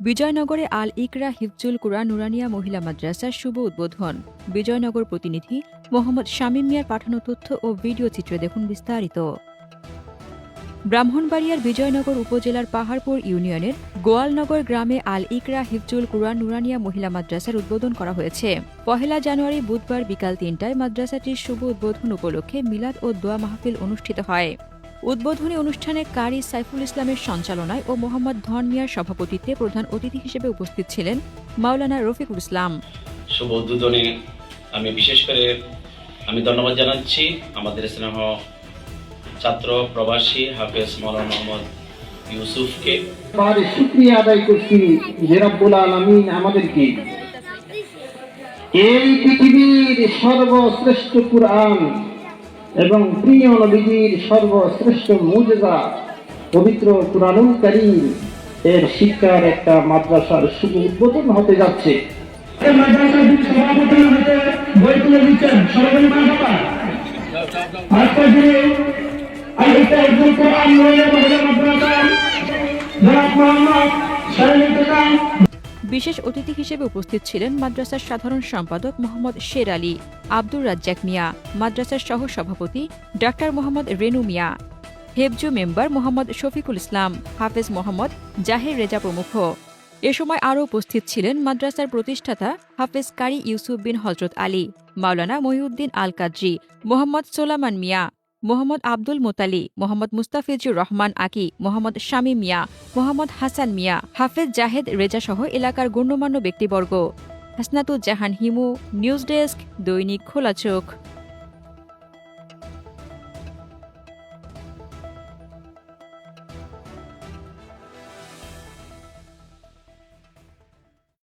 বিজয়নগরে আল ইকরা হিফজুল কুরআন নুরানিয়া মহিলা মাদ্রাসার শুভ উদ্বোধন। বিজয়নগর প্রতিনিধি মোহাম্মদ শামীম মিয়ার পাঠানো তথ্য ও ভিডিও চিত্রে দেখুন বিস্তারিত। ব্রাহ্মণবাড়িয়ার বিজয়নগর উপজেলার পাহাড়পুর ইউনিয়নের গোয়ালনগর গ্রামে আল ইকরা হিফজুল কুরআন নুরানিয়া মহিলা মাদ্রাসার উদ্বোধন করা হয়েছে। পহেলা জানুয়ারি বুধবার বিকাল তিনটায় মাদ্রাসাটির শুভ উদ্বোধন উপলক্ষে মিলাদ ও দোয়া মাহফিল অনুষ্ঠিত হয়। উদ্বোধনী অনুষ্ঠানে কারি সাইফুল ইসলামের সঞ্চালনায় ও মোহাম্মদ ধন মিয়ার সভাপতিত্বে প্রধান অতিথি হিসেবে উপস্থিত ছিলেন মাওলানা রফিকুল ইসলাম। শুভ উদ্বোধনে। আমি বিশেষ করে আমি ধন্যবাদ জানাচ্ছি আমাদের স্নেহ ছাত্র প্রবাসী হাফেজ মৌলানা মোহাম্মদ ইউসুফকে। তার শুক্রিয়া আদায় করছি যে রব্বুল আলমিন আমাদেরকে। এই পৃথিবীর সর্বশ্রেষ্ঠ কুরআন এবং প্রিয় নবীজির সর্বশ্রেষ্ঠ মুজজা পবিত্র কুরআনুল কারীম এর শিক্ষার একটা মাদ্রাসার শুভ উদ্বোধন হতে যাচ্ছে। সভাপতি বিশেষ অতিথি হিসেবে উপস্থিত ছিলেন মাদ্রাসার সাধারণ সম্পাদক মোহাম্মদ শের আলী, আব্দুর রাজ্জাক মিয়া, মাদ্রাসার সহ সভাপতি ডাক্তার মোহাম্মদ রেনু মিয়া, হেফজু মেম্বার মোহাম্মদ শফিকুল ইসলাম, হাফেজ মোহাম্মদ জাহির রেজা প্রমুখ। এ সময় আরও উপস্থিত ছিলেন মাদ্রাসার প্রতিষ্ঠাতা হাফেজ কারি ইউসুফ বিন হজরত আলী, মাওলানা মহিউদ্দিন আল কাদ্রি মোহাম্মদ সোলামান মিয়া মোহাম্মদ আব্দুল মোতালি, মোহাম্মদ মুস্তাফিজুর রহমান আকি, মোহাম্মদ শামী মিয়া, মোহাম্মদ হাসান মিয়া, হাফেজ জাহেদ রেজা সহ এলাকার গণ্যমান্য ব্যক্তিবর্গ। হাসনাতুজ্জাহান হিমু, নিউজ ডেস্ক, দৈনিক খোলা চোখ।